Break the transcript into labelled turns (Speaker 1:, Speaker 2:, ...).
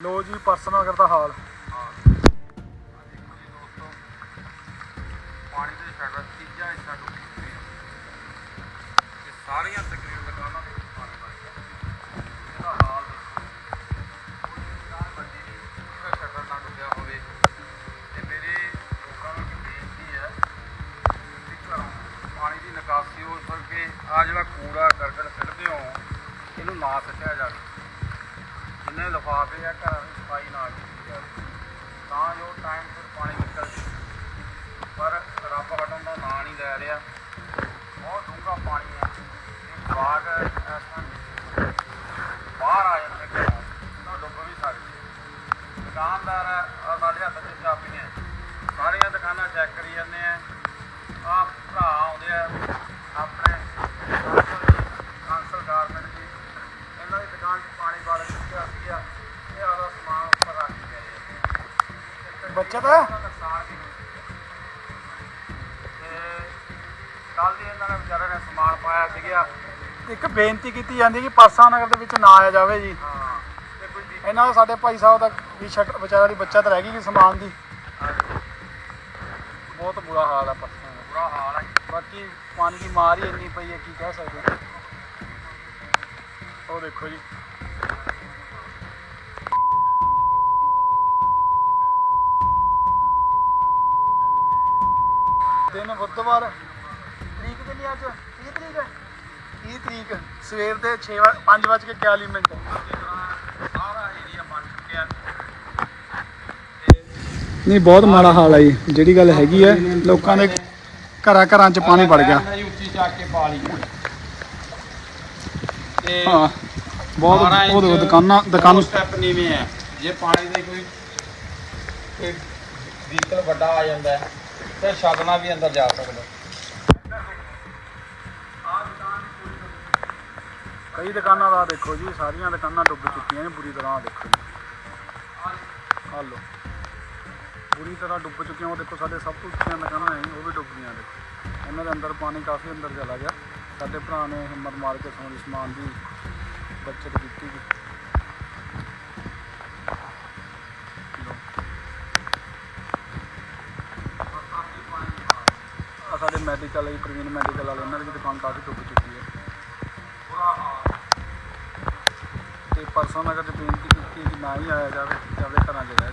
Speaker 1: ਲੋ ਜੀ ਪਰਸਨ ਨਗਰ ਦਾ ਹਾਲ?
Speaker 2: ਪਾਣੀ ਦੇ ਸ਼ਟਰ ਤੀਜਾ ਹਿੱਸਾ ਡੁੱਬੀ ਚੁੱਕਿਆ। ਹੈ ਇਹ ਸਾਰੀਆਂ ਤਕਰੀਬਨ ਦੁਕਾਨਾਂ ਦੇ ਵਿੱਚ ਪਾਣੀ ਵੜ ਗਿਆ। ਇਹਦਾ ਹਾਲ ਦੇਖੋ ਕੋਈ ਦੁਕਾਨ ਵੱਡੀ ਨਹੀਂ। ਜਿਹਦਾ ਸ਼ਟਰ ਨਾ ਡੁੱਬਿਆ ਹੋਵੇ। ਤੇ ਮੇਰੇ ਲੋਕਾਂ ਨੂੰ ਇੱਕ ਬੇਨਤੀ ਹੈ ਕਿ ਘਰੋਂ ਪਾਣੀ ਦੀ ਨਿਕਾਸੀ ਹੋ ਸਕੇ। ਆ ਜਿਹੜਾ ਕੂੜਾ ਕਰਕਟ ਸਿੱਟਦੇ ਹੋ, ਇਹਨੂੰ ਨਾ ਸਿੱਟਿਆ ਜਾਵੇ। ਜਿੰਨੇ ਲਿਫਾਫੇ ਆ, ਘਰਾਂ ਦੀ ਸਫ਼ਾਈ ਨਾ ਕੀਤੀ ਜਾਵੇ। ਤਾਂ ਜੋ ਟਾਈਮ ਸਿਰ ਪਾਣੀ ਨਿਕਲ ਜੇ। ਪਰ ਰੱਬ ਹਟਣ ਦਾ ਨਾਂ ਨਹੀਂ ਲੈ ਰਿਹਾ। ਬਹੁਤ ਡੂੰਘਾ ਪਾਣੀ ਹੈ ਇਹ ਬਾਗ ਇਸ time ਬਾਹਰ ਆ ਜਾਂਦੇ ਘਰੋਂ। ਤਾਂ ਡੁੱਬ ਵੀ ਸਕਦੇ। ਦੁਕਾਨਦਾਰ ਆ ਸਾਡੇ ਹੱਥ 'ਚ ਚਾਬੀਆਂ ਸਾਰੀਆਂ ਦੁਕਾਨਾਂ ਚੈੱਕ ਕਰੀ ਜਾਂਦੇ ਆ। ਆ ਭਰਾ ਆਉਂਦੇ ਆ ਆਪਣੇ ਕਾਂਸਲ ਗਾਰਮੈਂਟ ਜੀ ਇਹਨਾਂ ਦੀ ਦੁਕਾਨ 'ਚ ਪਾਣੀ ਵਾਲੇ ਚੁੱਕਿਆ ਸੀਗਾ ਇਹ ਆਦਾ ਸਮਾਨ ਉੱਪਰ ਰੱਖ ਕੇ ਗਏ ਆ
Speaker 1: ਬੱਚਤ ਹੈ
Speaker 2: ਦਾ ਨੁਕਸਾਨ ਵੀ ਤੇ ਕੱਲ ਦੀ ਇਹਨਾਂ ਨੇ ਵਿਚਾਰੇ ਨੇ ਸਮਾਨ ਪਾਇਆ ਸੀਗਾ।
Speaker 1: ਇੱਕ ਬੇਨਤੀ ਕੀਤੀ ਜਾਂਦੀ ਕਿ ਪਰਸਾ ਨਗਰ ਦੇ ਵਿੱਚ ਨਾ ਆਇਆ ਜਾਵੇ ਜੀ। ਇਹਨਾਂ ਦਾ ਸਾਡੇ ਭਾਈ ਸਾਹਿਬ ਦਾ ਵੀ ਸ਼ਟਰ ਵਿਚਾਰਾ ਦੀ ਬੱਚਤ ਰਹਿ ਗਈ ਕਿ ਸਮਾਨ ਦੀ। ਬਹੁਤ ਬੁਰਾ ਹਾਲ ਹੈ ਪਰਸਾ ਦਾ
Speaker 2: ਬੁਰਾ ਹਾਲ ਹੈ
Speaker 1: ਬਾਕੀ ਪਾਣੀ ਦੀ ਮਾਰ ਹੀ ਇੰਨੀ ਪਈ ਹੈ ਕੀ ਕਹਿ ਸਕਦੇ। ਉਹ ਦੇਖੋ ਜੀ। ਦਿਨ ਬੁੱਧਵਾਰ ਤਰੀਕ ਕਿੰਨੀ ਅੱਜ? 30 ਤਰੀਕ? ਹੈ 30 ਤਰੀਕ ਸਵੇਰ ਦੇ 6 5 ਵਜੇ ਕੇ 41 ਮਿੰਟ।
Speaker 2: ਸਾਰਾ ਏਰੀਆ ਬਣ ਚੁੱਕਿਆ
Speaker 1: ਨਹੀਂ ਬਹੁਤ ਮਾੜਾ ਹਾਲ ਹੈ ਜੀ। ਜਿਹੜੀ ਗੱਲ ਹੈਗੀ ਹੈ ਲੋਕਾਂ ਦੇ ਘਰਾਂ ਘਰਾਂ 'ਚ ਪਾਣੀ ਵੜ ਗਿਆ।
Speaker 2: ਜੀ ਉੱਚੀ ਚੱਕ ਕੇ ਪਾ ਲਈ ਤੇ
Speaker 1: ਹਾਂ ਬਹੁਤ ਉਹ ਦੇਖੋ ਦੁਕਾਨਾਂ ਦੁਕਾਨ
Speaker 2: ਸਟੈਪ ਨੀਵੇਂ ਹੈ ਜੇ ਪਾਣੀ ਦੇ ਕੋਈ ਕੋਈ ਵਹੀਕਲ ਵੱਡਾ ਆ ਜਾਂਦਾ ਹੈ ਤੇ ਛੱਡਣਾ ਵੀ ਅੰਦਰ ਜਾ ਸਕਦਾ।
Speaker 1: ਕਈ ਦੁਕਾਨਾਂ ਦਾ ਦੇਖੋ ਜੀ, ਸਾਰੀਆਂ ਦੁਕਾਨਾਂ ਡੁੱਬ ਚੁੱਕੀਆਂ ਨੇ, ਬੁਰੀ ਤਰ੍ਹਾਂ ਆਹ ਦੇਖੋ ਜੀ। ਆਹ ਲਓ। ਪੂਰੀ ਤਰ੍ਹਾਂ ਡੁੱਬ ਚੁੱਕੀਆਂ, ਉਹ ਦੇਖੋ ਸਾਡੇ ਸਭ ਤੋਂ ਉੱਚੀਆਂ ਦੁਕਾਨਾਂ ਹੈ ਉਹ ਵੀ ਡੁੱਬ ਗਈਆਂ ਦੇਖੋ ਇਹਨਾਂ ਦੇ ਅੰਦਰ ਪਾਣੀ ਕਾਫੀ ਅੰਦਰ ਚਲਾ ਗਿਆ। ਸਾਡੇ ਭਰਾ ਨੇ ਹਿੰਮਤ ਮਾਰ ਕੇ ਸੋਨੇ ਸਮਾਨ ਦੀ ਬੱਚਤ ਕੀਤੀ ਜੀ ਲਓ। ਆਹ ਸਾਡੇ ਮੈਡੀਕਲ ਹੈ ਪ੍ਰਵੀਨ ਮੈਡੀਕਲ ਵਾਲੇ ਇਹਨਾਂ ਦੀ ਵੀ ਦੁਕਾਨ ਕਾਫੀ ਡੁੱਬ ਚੁੱਕੀ ਹੈ। ਤੇ ਪਰਸੋਂ ਅਗਰ ਬੇਨਤੀ ਕੀਤੀ ਕਿ ਨਾ ਹੀ ਆਇਆ ਜਾਵੇ ਜਾਵੇ ਘਰਾਂ 'ਚ ਰਹਿ